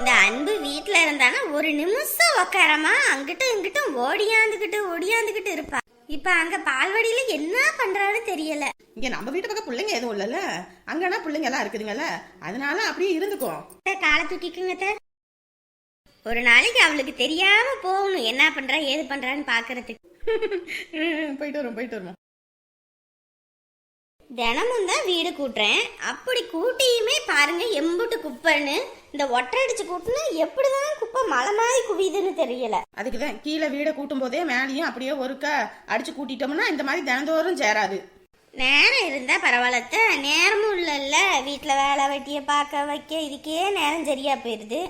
இந்த அன்பு வீட்ல இருந்தானா ஒரு நிமிஷம் உக்காரமா? அங்கிட்டும் இங்கிட்டும் ஓடியாந்துக்கிட்டு ஓடியாந்துக்கிட்டு இருப்பா. இப்ப அங்க பால்வாடியில என்ன பண்றான்னு தெரியல. இங்க நம்ம வீட்டு பக்கம் பிள்ளைங்க எதுவும் இல்லைல்ல. அங்கன்னா பிள்ளைங்க எல்லாம் இருக்குதுங்கல்ல. அதனால அப்படியே இருந்துக்கும் காலை தூக்கிக்குங்க. ஒரு நாளைக்கு அவளுக்கு தெரியாம போகணும். என்ன பண்றா ஏது பண்றான்னு பாக்குறதுக்கு. போயிட்டு வரும் போயிட்டு வருவோம் தினமும் தான் வீடு கூட்டுறேன். அப்படி கூட்டியுமே பாருங்க எம்புட்டு குப்பைன்னு. இந்த ஒற்றை அடிச்சு கூட்டுனா எப்படிதான் குப்பை மலை மாதிரி குவியுதுன்னு தெரியல. அதுக்கு தான் கீழே வீடை கூட்டும் போதே மேலேயும் அப்படியே ஒருக்க அடிச்சு கூட்டிட்டோம்னா இந்த மாதிரி தினந்தோறும் சேராது. நேரம் இருந்தா பரவாயில்லத்த நேரமும் இல்லைல்ல. வீட்டில் வேலை வெட்டியை பார்க்க வைக்க இதுக்கே நேரம் சரியா போயிடுது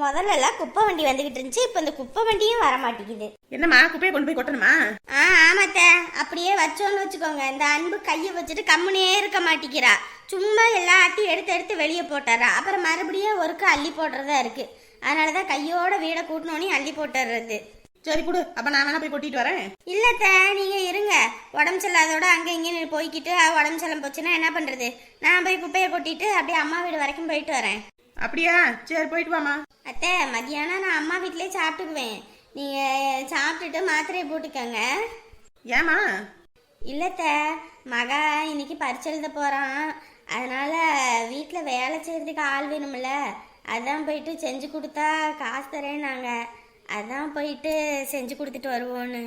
முதல்ல எல்லாம் குப்பை வண்டி வந்துகிட்டு இருந்துச்சு இப்போ இந்த குப்பை வண்டியும் வர மாட்டேங்குது என்னம்மா குப்பையை கொண்டு போய் கொட்டணுமா? ஆ ஆமாத்த. அப்படியே வச்சோன்னு வச்சுக்கோங்க. இந்த அன்பு கையை வச்சுட்டு கம்முனே இருக்க மாட்டேங்கிறா. சும்மா எல்லாத்தையும் எடுத்து எடுத்து வெளியே போட்டுறா. அப்புறம் மறுபடியும் ஒருக்க அள்ளி போடுறதா இருக்கு. அதனால தான் கையோட வீடை கூட்டினோன்னே அள்ளி போட்டுறது. சரி கொடு அப்ப நான் வேணா போய் கொட்டிட்டு வரேன். இல்லத்த நீங்க இருங்க. உடம்பு சரியில்லாதோட அங்க இங்க போய்க்கிட்டு அஹ், உடம்பு சரியில்லாம போச்சுன்னா என்ன பண்றது? நான் போய் குப்பையை கொட்டிட்டு அப்படியே அம்மா வீடு வரைக்கும் போயிட்டு வரேன். அப்படியா? சரி போயிட்டு வாமா அத்தை மதியானம் நான் அம்மா வீட்லயே சாப்பிட்டுக்குவேன். நீங்க சாப்பிட்டுட்டு மாத்திரையை போட்டுக்கோங்க. ஏமா இல்லத்த மகா இன்னைக்கு பரிச்சை எழுத போறான். அதனால வீட்டில் வேலை செய்யறதுக்கு ஆள் வேணும்ல. அதான் போயிட்டு செஞ்சு கொடுத்தா காசு தரேன்னாங்க. அதான் போயிட்டு செஞ்சு கொடுத்துட்டு வருவோன்னு.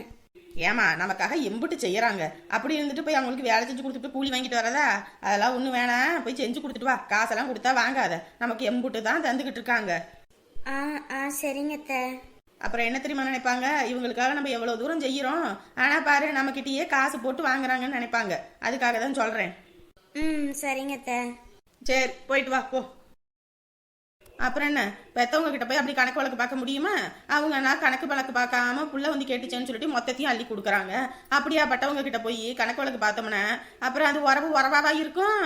ஏமா நமக்காக எம்புட்டு செய்யறாங்க. அப்படி இருந்துட்டு போய் அவங்களுக்கு வேலை செஞ்சு கொடுத்துட்டு கூலி வாங்கிட்டு வரதா? அதெல்லாம் ஒன்றும் வேணாம். போய் செஞ்சு கொடுத்துட்டு வா. காசெல்லாம் கொடுத்தா வாங்காத. நமக்கு எம்புட்டு தான் தந்துக்கிட்டு இருக்காங்க. ஆ ஆ சரிங்க அப்புறம் என்ன தெரியுமா நினைப்பாங்க? இவங்களுக்காக நம்ம எவ்வளவு தூரம் செய்யறோம்? ஆனா பாரு நம்ம கிட்டயே காசு போட்டு வாங்குறாங்கன்னு நினைப்பாங்க. அதுக்காக தான் சொல்றேன். ம் சரிங்க சரி போயிட்டு வா போ. அப்புறம் என்ன? பெத்தவங்க கிட்ட போய் அப்படி கணக்கு வழக்கு பார்க்க முடியுமா? அவங்க நான் கணக்கு வழக்கு பார்க்காம புள்ள வந்து கேட்டுச்சேன்னு சொல்லிட்டு மொத்தத்தையும் அள்ளி கொடுக்குறாங்க. அப்படியா பட்டவங்க கிட்ட போய் கணக்கு வழக்கு பார்த்தோம்னா அப்புறம் அது உறவு உறவாவா இருக்கும்.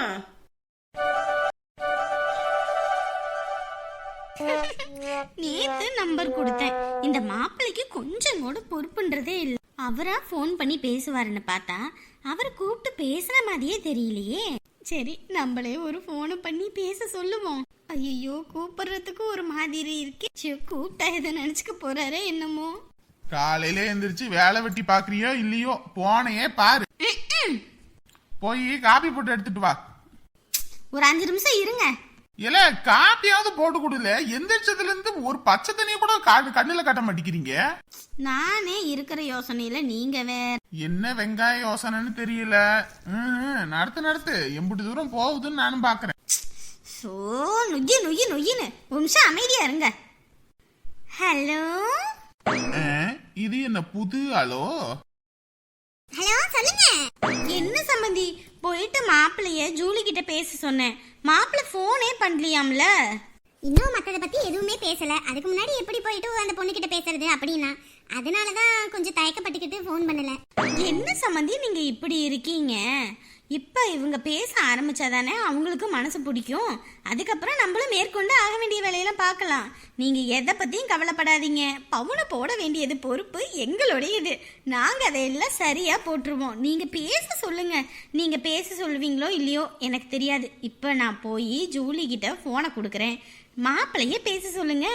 நேத்து நம்பர் கொடுத்தேன். இந்த மாப்பிள்ளைக்கு கொஞ்சம் கூட பொறுப்புன்றதே இல்லை. அவரா ஃபோன் பண்ணி பேசுவாருன்னு பார்த்தா அவர் கூப்பிட்டு பேசுற மாதிரியே தெரியலையே. சரி நம்மளே ஒரு ஃபோனை பண்ணி பேச சொல்லுவோம். ஐயோ கூப்பிடுறதுக்கு ஒரு மாதிரி இருக்கு. கூப்பிட்டா எதை நினைச்சுக்க போறாரே என்னமோ. காலையில எந்திரிச்சு வேலை வெட்டி பாக்குறியோ இல்லையோ போனையே பாரு. போய் காபி போட்டு எடுத்துட்டு வா. ஒரு அஞ்சு நிமிஷம் இருங்க. இல்ல காப்பியாவது போட்டு கொடுல. எந்திரிச்சதுல இருந்து ஒரு பச்சை தண்ணிய கூட கண்ணுல காட்ட மாட்டேங்கிறீங்க. நானே இருக்கிற யோசனையில நீங்க வேற. என்ன வெங்காய யோசனைன்னு தெரியல. நடத்து நடத்து. எம்புட்டு தூரம் போகுதுன்னு நானும் பாக்குறேன். சோ நுய்யி நுய்யி நுய்யின்னு ஒரு நிமிஷம் அமைதியா இருங்க. ஹலோ? இது என்ன புது ஆளோ ஹலோ சொல்லுங்க. என்ன சம்பந்தி? போயிட்டு மாப்பிள்ளைய ஜூலி கிட்ட பேச சொன்னேன். மாப்பிள்ளை ஃபோனே பண்ணலையாம்ல? இன்னும் மற்றதை பத்தி எதுவுமே பேசல. அதுக்கு முன்னாடி எப்படி போயிட்டு அந்த பொண்ணுகிட்ட பேசுறது அப்படின்னா அதனால தான் கொஞ்சம் தயக்கப்பட்டுக்கிட்டு ஃபோன் பண்ணல. என்ன சம்பந்தி நீங்க இப்படி இருக்கீங்க? இப்ப இவங்க பேச ஆரம்பிச்சாதானே அவங்களுக்கு மனசு பிடிக்கும். அதுக்கப்புறம் நம்மளும் மேற்கொண்டு ஆக வேண்டிய வேலையெல்லாம் பார்க்கலாம். நீங்க எதை பத்தியும் கவலைப்படாதீங்க. பவுனை போட வேண்டியது பொறுப்பு எங்களுடையது. நாங்க அதையெல்லாம் சரியா போட்டுருவோம். நீங்க பேச சொல்லுங்க. நீங்க பேச சொல்லுவீங்களோ இல்லையோ எனக்கு தெரியாது. இப்ப நான் போய் ஜூலி கிட்ட போனை கொடுக்குறேன். மாப்பிள்ளைய பேச சொல்லுங்க.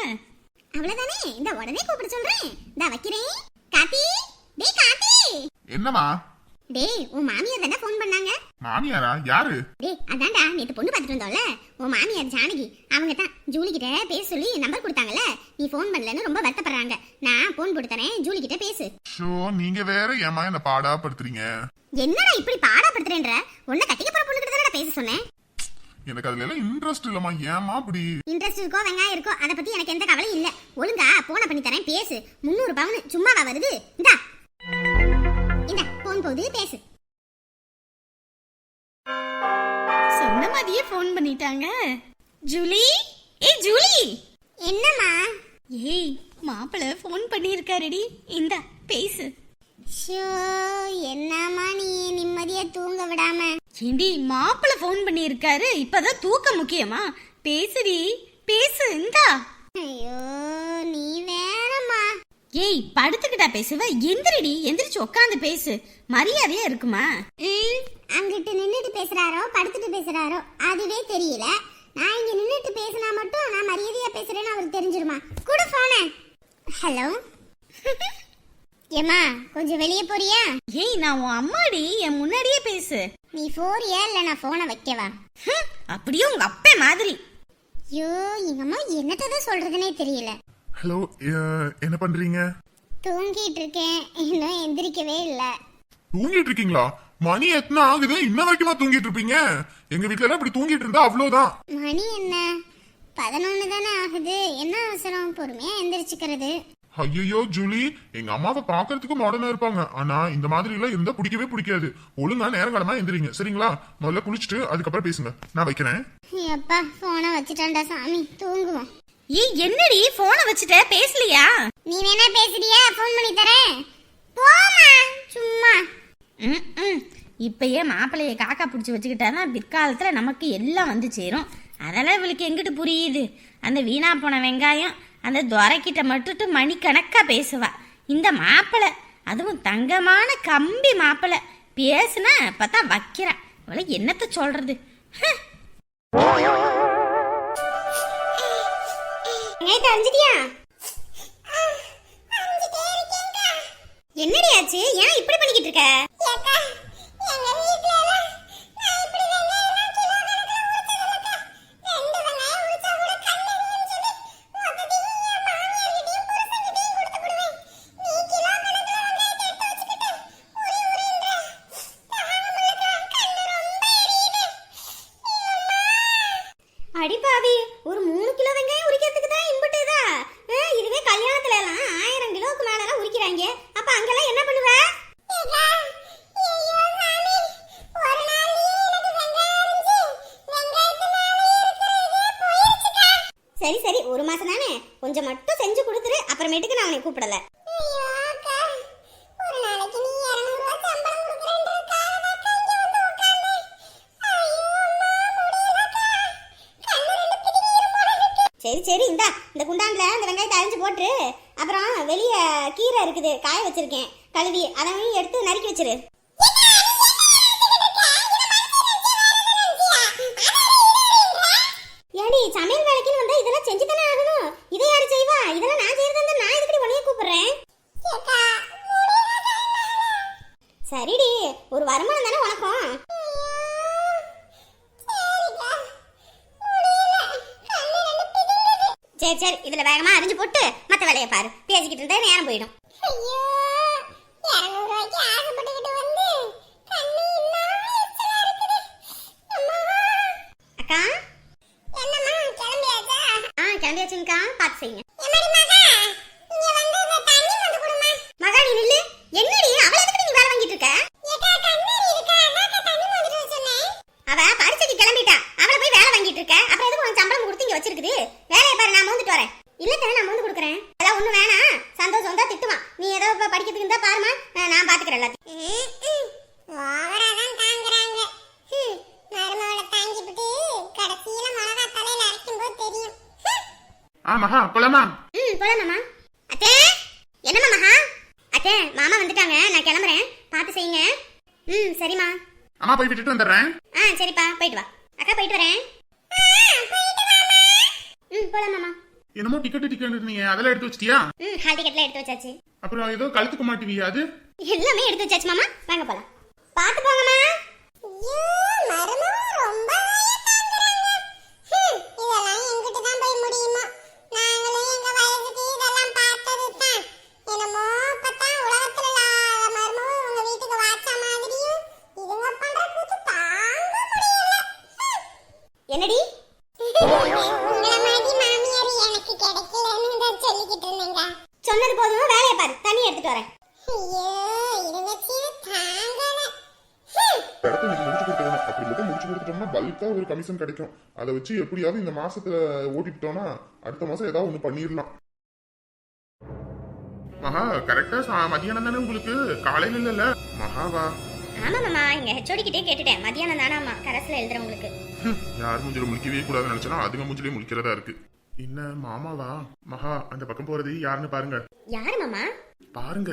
அவ்வளவுதானே? இந்த உடனே கூப்பிட சொல்றேன். இந்த வைக்கிறேன். காத்தி டேய் காத்தி டேய் உன் மாமியார் தானே ஃபோன் பண்ணாங்க. மாமியாரா? யாரு? டேய் அதான்டா நேத்து பொண்ணு பார்த்துட்டு வந்தோம்ல? உன் மாமியார் ஜானகி அவங்க தான். ஜூலி கிட்ட பேச சொல்லி நம்பர் கொடுத்தாங்கல்ல? நீ ஃபோன் பண்ணலன்னு ரொம்ப வருத்தப்படுறாங்க. நான் ஃபோன் போட்டு தரேன் ஜூலி கிட்ட பேசு. ஷோ நீங்க வேற ஏமா என்ன பாடாப்படுத்துறீங்க. என்னடா இப்படி பாடாப்படுத்துறேன்ற? உன்னை கட்டிக்க போற பொண்ணு கிட்ட தானடா பேச சொன்னேன். எனக்கு அதுல எல்லாம் இன்ட்ரெஸ்ட் இல்லம்மா. ஏமா அப்படி? இன்ட்ரெஸ்ட் இருக்கோ வெங்காயம் இருக்கோ அதை பத்தி எனக்கு எந்த கவலையும் இல்ல. ஒழுங்கா போன பண்ணி தரேன் பேசு. முந்நூறு பவுன் சும்மாவா வருது? இந்தா போகுது பேசு. சொன்ன மாதிரியே ஃபோன் பண்ணிட்டாங்க. ஜூலி? ஏய் ஜூலி! என்னம்மா? ஏய் மாப்பிள்ளை ஃபோன் பண்ணியிருக்காருடி. இந்தா பேசு. ஷோ என்னம்மா நீ நிம்மதியா தூங்க விடாம? ஏண்டி மாப்பிள்ளை ஃபோன் பண்ணியிருக்காரு. இப்பதான் தூக்கம் முக்கியமா? பேசுடி பேசு இந்தா. ஐயோ நீ வேறம்மா. ஏய் படுத்துக்கிட்டா பேசுவ? எந்திரிடி எந்திரிச்சு உட்காந்து பேசு. மரியாதையா இருக்குமா? அங்கிட்டு நின்னுட்டு பேசுறாரோ படுத்துட்டு பேசுறாரோ அதுவே தெரியல. நான் இங்க நின்னுட்டு பேசினா மட்டும் நான் மரியாதையா பேசுறேன்னு அவருக்கு தெரிஞ்சிருமா? கூட போன ஹலோ ஏமா கொஞ்சம் வெளியே போறியா? ஏய் நான் உன் அம்மாடி என் முன்னாடியே பேசு. நீ போறியா இல்ல நான் போனை வைக்கவா? அப்படியே உங்க அப்பே மாதிரி. ஐயோ எங்க அம்மா என்னத்தான் சொல்றதுனே தெரியல. ஹலோ என்ன பண்றீங்க? தூங்கிட்டு இருக்கேன் இன்னும் எந்திரிக்கவே இல்ல. தூங்கிட்டு இருக்கீங்களா மணி எத்தனை ஆகுது? இன்ன வரைக்குமா தூங்கிட்டு இருப்பீங்க எங்க வீட்ல எல்லாம் இப்படி தூங்கிட்டு இருந்தா அவ்வளவுதான் மணி என்ன? பதினொன்னு தானே ஆகுது. என்ன அவசரம்? பொறுமையா எந்திரிச்சுக்கிறது. ஐயோ ஜூலி. எங்க அம்மாவை பாக்குறதுக்கு மாடர்னா இருப்பாங்க. ஆனா இந்த மாதிரி எல்லாம் இருந்தா பிடிக்கவே பிடிக்காது. ஒழுங்கா நேரங்காலமா எந்திரிங்க. சரிங்களா? முதல்ல குளிச்சுட்டு அதுக்கப்புறம் பேசுங்க. நான் வைக்கிறேன். அப்பா போனை வச்சுட்டான்டா சாமி. தூங்குவோம். ஏய் என்னடி போனை வச்சுட்ட? பேசலையா? நீ வேணா பேசுறியா? ஃபோன் பண்ணி தரேன். போமா சும்மா. ம். இப்பயே மாப்பிள்ளைய காக்கா பிடிச்சி வச்சுக்கிட்டாதான் பிற்காலத்தில் நமக்கு எல்லாம் வந்து சேரும். அதெல்லாம் இவளுக்கு எங்கிட்டு புரியுது? அந்த வீணா போன வெங்காயம் அந்த துரைக்கிட்ட மட்டுட்டு மணிக்கணக்காக பேசுவா. இந்த மாப்பிள்ளை அதுவும் தங்கமான கம்பி மாப்பிள்ளை பேசுனா பார்த்தா வைக்கிறேன் இவளை என்னத்த சொல்றது? ஹ். நேத்து அஞ்சிட்டியா என்னடி ஆச்சு? ஏன் இப்படி பண்ணிக்கிட்டு இருக்க? அடிப்பாவி ஒரு மூணு கிலோ வெங்காயம் உரிக்கிறதுக்கு தான் இம்புட்டு இதா ஆ, இதுவே கல்யாணத்துல எல்லாம் ஆயிரம் கிலோவுக்கு மேல அப்ப அங்கெல்லாம் என்ன பண்ணுவ? சரி சரி ஒரு மாசம் தானே. கொஞ்சம் மட்டும் செஞ்சு கொடுத்துரு. அப்புறமேட்டுக்கு நான் உன்னை கூப்பிடல. சரி சரி இந்தா இந்த குண்டான்ல இந்த வெங்காயத்தை அரிஞ்சு போட்டு அப்புறம் வெளியே கீரை இருக்குது காய வச்சிருக்கேன். கழுவி அதையும் எடுத்து நறுக்கி வச்சிரு. ஏடி சமையல் வேலைக்குன்னு வந்தா இதெல்லாம் செஞ்சு தானே ஆகணும்? இதை யாரு செய்வா? இதெல்லாம் நான் செய்யறதா நான் இதுக்கு உன்னைய கூப்பிடுறேன்? சரிடி ஒரு வருமானம் தானே உனக்கும்? சரி சரி இதுல வேகமா அரிஞ்சு போட்டு வேலையை பாரு. பேசிக்கிட்டு இருந்தா நேரம் போயிடும். அக்கா? ஆ கிளம்பியாச்சுங்கக்கா. பார்த்து செய்யுங்க மகா நீ நில்லு என்னடி அவளை எதுக்கு நீ வேலை வாங்கிட்டு இருக்க அவ பரீட்சைக்கு கிளம்பிட்டா அவளை போய் வேலை வாங்கிட்டு இருக்க அப்புறம் எதுக்கு உனக்கு சம்பளம் கொடுத்து இங்க வச்சிருக்குது வேலையை பாரு நான் மோந்துட்டு வரேன் இல்ல தானே நான் மோந்து கொடுக்குறேன் அதெல்லாம் ஒண்ணு வேணாம் சந்தோஷம் தான் திட்டுவான் நீ ஏதோ இப்ப படிக்கிறதுக்கு இருந்தா பாருமா நான் நான் பாத்துக்கிறேன் எல்லாத்தையும் ஓவராதான் தாங்குறாங்க மருமகளை தாங்கிவிட்டு கடைசியில மிளகா தலையில அரைக்கும் போது தெரியும் ஆ மகா போலாமா ம் போலாமாமா அத்தே என்னம்மா மகா அத்தே மாமா வந்துட்டாங்க. நான் கிளம்புறேன். பார்த்து செய்யுங்க. ம் சரிம்மா. அம்மா போய் விட்டுட்டு வந்துடுறேன். ஆ சரிப்பா. போயிட்டு வா. அக்கா போயிட்டு வரேன். ம் போலாம் மாமா. என்னமோ டிக்கெட் டிக்கெட் நீங்க அதெல்லாம் எடுத்து வச்சிட்டியா? ம் ஹால் டிக்கெட்லாம் எடுத்து வச்சாச்சு. அப்புறம் ஏதோ கழுத்துக்க மாட்டுவியா அது? எல்லாமே எடுத்து வச்சாச்சு மாமா. வாங்க போலாம். பாத்து போங்கம்மா. இதெல்லாம் எங்கிட்ட தான் போய் முடியுமா நாங்களும் எங்க வயசுக்கு இதெல்லாம் பார்த்தது தான் என்னமோ பார்த்தா உலகத்துல இல்லாத மருமகம் உங்க வீட்டுக்கு வாச்ச மாதிரியும் இதுங்க பண்ற கூத்து தாங்க முடியல என்னடி உங்கள மாதிரி மாமியார் எனக்கு கிடைக்கலன்னு தான் சொல்லிக்கிட்டு என்னடி? சொன்னது போதும் வேலையை பாரு. தண்ணி எடுத்துட்டு வரேன். ஐயோ இன்னைக்கு முடிச்சு கொடுத்துருவோம் அப்படி முடிச்சு கொடுத்துட்டோம்னா பல்கா ஒரு கமிஷன் கிடைக்கும். அதை வச்சு எப்படியாவது இந்த மாசத்துல ஓட்டிட்டோம்னா அடுத்த மாசம் ஏதாவது ஒண்ணு பண்ணிடலாம். மகா கரெக்டா மதியானம் தானே உங்களுக்கு? காலையில இல்ல மகாவா ஆமா மாமா இங்க ஹெச்ஓடி கிட்டே கேட்டுட்டேன். மதியானம் தானாமா கரஸ்ல எழுதுறவங்களுக்கு. யார் மூஞ்சில முழிக்கவே கூடாதுன்னு நினைச்சனா அதுங்க மூஞ்சிலே முழிக்கிறதா இருக்கு. என்ன மாமாவா? மகா அந்த பக்கம் போறது யாருன்னு பாருங்க. யாரு மாமா? பாருங்க.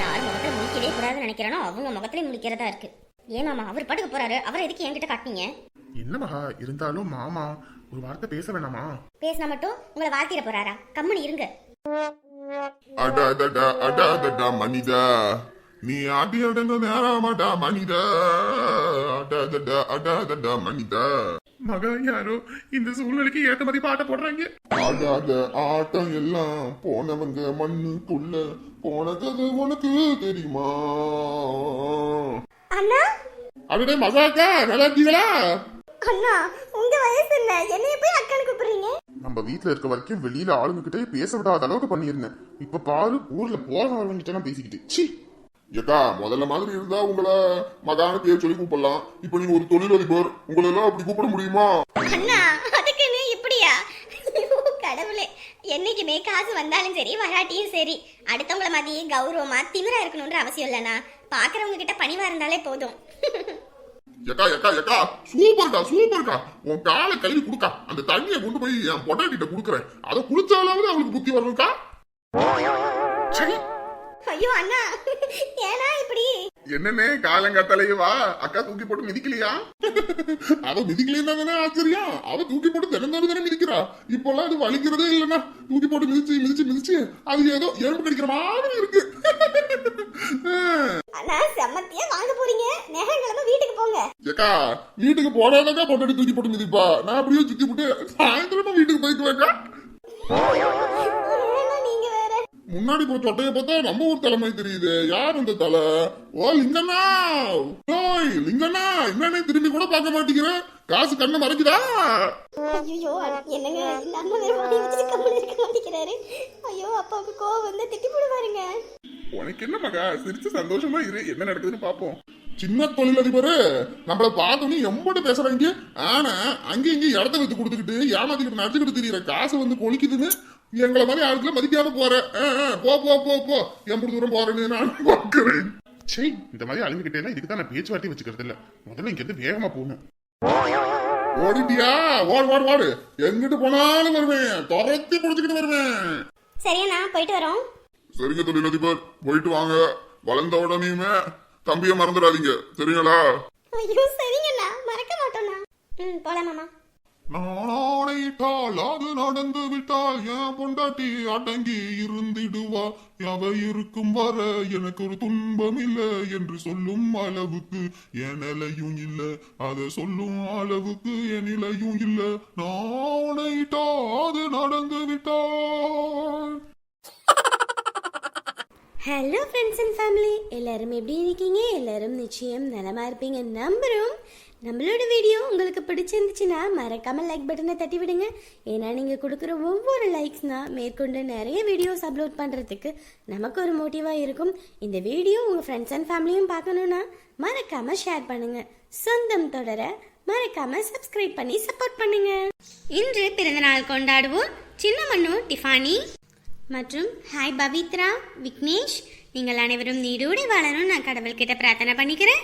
யார் முகத்துல முழிக்கவே கூடாதுன்னு நினைக்கிறானோ அவங்க முகத்திலே முழிக்கிறதா இருக்கு. ஏன் மாமா அவர் பாட்டுக்கு போறாரு. அவர் எதுக்கு என்கிட்ட காட்டினீங்க? என்ன மகா இருந்தாலும் மாமா ஒரு வார்த்தை பேச வேணாமா? பேசினா மட்டும் உங்களை வாழ்த்திட போறாரா? கம்முனு இருங்க. அடாதடா அடாதடா மனிதா. நீ ஆட்டி அடங்க நேரமாடா மனிதா. அடாதடா அடாதடா மனிதா. மகா யாரோ இந்த சூழ்நிலைக்கு ஏத்த மாதிரி பாட்ட போடுறாங்க. ஆடாத ஆட்டம் எல்லாம் போனவங்க மண்ணுக்குள்ள போன கதை உனக்கு தெரியுமா? அண்ணா? அடடே மகாக்கா நல்லா இருக்கீங்களா? அண்ணா வயசு என்ன என்னைய போய் அக்கான்னு கூப்பிடுறீங்க? நம்ம வீட்ல இருக்க வரைக்கும் வெளியில ஆளுங்க கிட்டே பேச விடாத அளவுக்கு பண்ணியிருந்தேன். இப்ப பாரு ஊர்ல போற ஆளுங்கிட்ட எல்லாம் பேசிக்கிட்டு. ச்சீ! ஏக்கா முதல்ல மாதிரி இருந்தா உங்களை மகான பேர் சொல்லி கூப்பிடலாம். இப்ப நீங்க ஒரு தொழிலதிபர் உங்களை எல்லாம் அப்படி கூப்பிட முடியுமா? அண்ணா அதுக்குன்னு இப்படியா? கடவுளே. என்னைக்குமே காசு வந்தாலும் சரி வராட்டியும் சரி. அடுத்தவங்கள மாதிரியே கௌரவமா திமிரா இருக்கணும்ன்ற அவசியம் இல்லைண்ணா. பாக்குறவங்க கிட்ட பணிவா இருந்தாலே போதும். ஏக்கா ஏக்கா ஏக்கா சூப்பர்க்கா சூப்பர்க்கா. உன் காலை கழுவி கொடுக்கா. அந்த தண்ணியை கொண்டு போய் என் பொட்டாட்டிட்ட கொடுக்குறேன். அதை குடிச்சாலாவது அவளுக்கு புத்தி வரணும்க்கா. சரி. ஐயோ அண்ணா. ஏன்னா இப்படி? என்னன்னே காலங்காத்தாலேயே வா. அக்கா தூக்கி போட்டு மிதிக்கலையா? அவ மிதிக்கலையா தானே ஆச்சரியம். அவ தூக்கி போட்டு தினம் தானே மிதிக்கிறா. இப்பெல்லாம் அது வலிக்கிறதே இல்லைன்னா தூக்கி போட்டு மிதிச்சு மிதிச்சு மிதிச்சு அது ஏதோ எறும்பு கடிக்கிற மாதிரி இருக்கு. அண்ணா செம்மத்தியா வாங்க ஏக்கா வீட்டுக்கு போனாதாக்கா பொட்டாட்டி தூக்கி போட்டு மிதிப்பா. நான் அப்படியே சுத்தி போட்டு சாயந்தரமா வீட்டுக்கு போயிட்டு வேக்கா ஏன்னா நீங்க வேற? முன்னாடி போய் சொட்டைய பார்த்தா நம்ம ஒரு தலைமை தெரியுது. யார் அந்த தலை? ஓ லிங்கண்ணா. ஓய் லிங்கண்ணா என்னன்னு திரும்பி கூட பார்க்க மாட்டேங்கிற. காசு கண்ணை மறைக்குதா? ஐயோ என்னங்க கம்மல் இருக்க மாட்டேங்கிறாரு. ஐயோ அப்பாவுக்கு கோவம் வந்து திட்டி போடுவாருங்க. உனக்கு என்ன மகா சிரிச்சு சந்தோஷமா இரு. என்ன நடக்குதுன்னு பாப்போம். சின்ன தொழிலதிபர் நம்மள பார்த்தோன்னே எம்பட்டு பேசுறாங்க ஆனா அங்க இங்க இடத்த வித்து கொடுத்துக்கிட்டு ஏமாத்திக்கிட்டு நடிச்சுக்கிட்டு தெரியற காசு வந்து கொலிக்குதுன்னு எங்களை மாதிரி ஆளுக்குள்ள மதிக்காம போற. போ போ போ போ. எம்பது தூரம் போறேன்னு நான் பாக்குறேன் சே இந்த மாதிரி எல்லாம் இதுக்கு தான் நான் பேச்சுவார்த்தை வச்சுக்கிறது இல்ல. முதல்ல இங்க இருந்து வேகமா போகணும் ஓடிட்டியா? ஓடு ஓடு ஓடு. எங்கிட்டு போனாலும் வருவேன். துரத்தி பிடிச்சிக்கிட்டு வருவேன். சரியண்ணா போயிட்டு வரோம். சரிங்க தொழிலதிபர் போயிட்டு வாங்க. வளர்ந்த உடனேயுமே தம்பியை மறந்துடாதீங்க சரிங்களா ஐயோ சரிங்கண்ணா. மறக்க மாட்டோண்ணா ம் போலாம் மாமா. நான் ஆணையிட்டால் அது நடந்து விட்டால் என் பொண்டாட்டி அடங்கி இருந்திடுவா. அவ இருக்கும் வர எனக்கு ஒரு துன்பம் இல்ல என்று சொல்லும் அளவுக்கு என் நிலையும் இல்ல. அத சொல்லும் அளவுக்கு என் நிலையும் இல்ல. நான் ஆணையிட்டா அது நடந்து விட்டால் ஹலோ ஃப்ரெண்ட்ஸ் அண்ட் ஃபேமிலி எல்லோரும் எப்படி இருக்கீங்க? எல்லோரும் நிச்சயம் நலமாக இருப்பீங்க. நம்புகிறோம் நம்மளோட வீடியோ உங்களுக்கு பிடிச்சிருந்துச்சுன்னா மறக்காமல் லைக் பட்டனை தட்டி விடுங்க. ஏன்னா நீங்கள் கொடுக்குற ஒவ்வொரு லைக்ஸ்னால் மேற்கொண்டு நிறைய வீடியோஸ் அப்லோட் பண்ணுறதுக்கு நமக்கு ஒரு மோட்டிவாக இருக்கும். இந்த வீடியோ உங்கள் ஃப்ரெண்ட்ஸ் அண்ட் ஃபேமிலியும் பார்க்கணுன்னா மறக்காமல் ஷேர் பண்ணுங்கள் சொந்தம் தொடர மறக்காமல் சப்ஸ்கிரைப் பண்ணி சப்போர்ட் பண்ணுங்கள் இன்று பிறந்தநாள் கொண்டாடுவோம். சின்ன மண்ணு டிஃபானி. மற்றும் ஹாய் பவித்ரா விக்னேஷ். நீங்கள் அனைவரும் நீடோடி வாழணும் நான் கடவுள்கிட்ட பிரார்த்தனை பண்ணிக்கிறேன்.